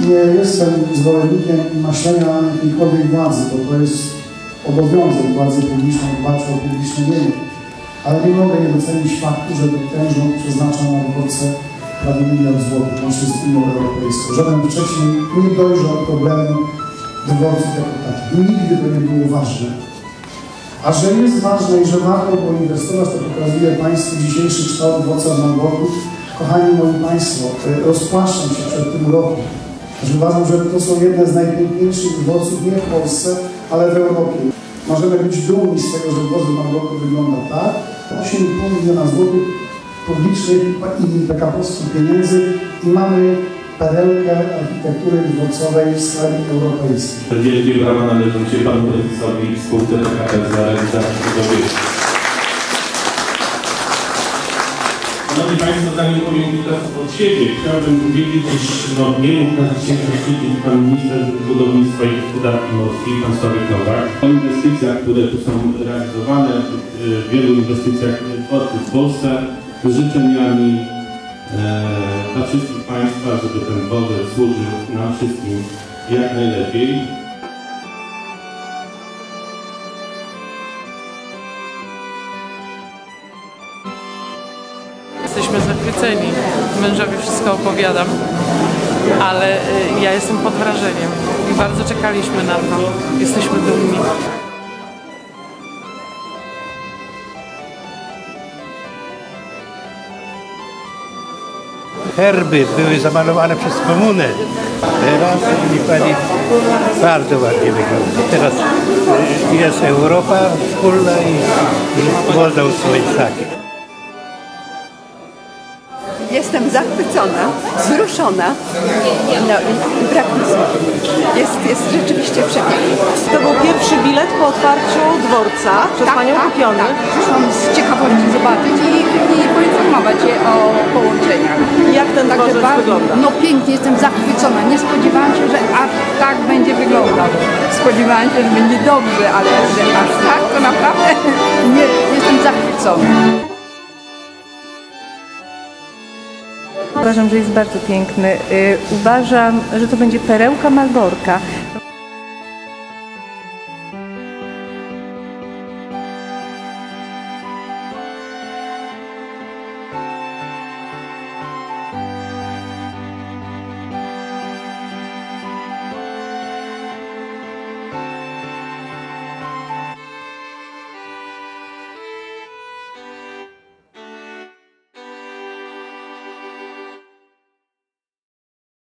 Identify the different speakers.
Speaker 1: Nie jestem zwolennikiem maślenia jakiejkolwiek władzy, bo to jest obowiązek władzy publicznej dbać o publiczne mienie. Ale nie mogę nie docenić faktu, że ten rząd przeznacza na dworce prawie miliard złotych łącznie z Unią Europejską. Żaden wcześniej nie dojrzał problemu dworców jako takich. Nigdy to nie było ważne. A że jest ważne i że warto było inwestować, to pokazuje Państwu dzisiejszy kształt dworca w Malborku. Kochani moi Państwo, y, rozpłaszczam się przed tym rokiem. Że uważam, że to są jedne z najpiękniejszych dworców nie w Polsce, ale w Europie. Możemy być dumni z tego, że dworzec w Malborku wygląda tak. 8,5 miliona złotych publicznych i PKP-owskich pieniędzy i mamy perełkę architektury dworcowej w skali europejskiej.
Speaker 2: Wielkie brawa należą się panu prezesowi spółce PKP za realizację tego Szanowni Państwo, zanim powiem kilka słów od siebie, chciałbym powiedzieć, no, nie mógł nas dzisiaj zaszczycić pan minister budownictwa i gospodarki morskiej, pan Sławek Nowak. O inwestycjach, które tu są realizowane, wielu inwestycjach w Polsce, życzeniami e, dla wszystkich Państwa, żeby ten dworzec służył nam wszystkim jak najlepiej.
Speaker 3: Jesteśmy zachwyceni. Mężowi wszystko opowiadam, ale y, ja jestem pod wrażeniem i bardzo czekaliśmy na to. Jesteśmy dumni.
Speaker 4: herby były zamalowane przez komunę. Teraz mi pani bardzo ładnie wygląda. Teraz y, jest Europa wspólna i, i można usunąć takie.
Speaker 5: Jestem zachwycona, wzruszona. No, i brak mi słów. Jest, jest rzeczywiście przepięknie.
Speaker 6: To był pierwszy bilet po otwarciu dworca przez Panią kupiony.
Speaker 5: tak. Przyszłam z ciekawości zobaczyć i, i poinformować je o połączeniach.
Speaker 6: Jak ten dworzec
Speaker 5: bardzo-
Speaker 6: wygląda?
Speaker 5: No pięknie, jestem zachwycona. Nie spodziewałam się, że aż tak będzie wyglądał. Spodziewałam się, że będzie dobrze, ale że aż tak to naprawdę nie, jestem zachwycona.
Speaker 7: Uważam, że jest bardzo piękny. Y, Uważam, że to będzie perełka Malborka.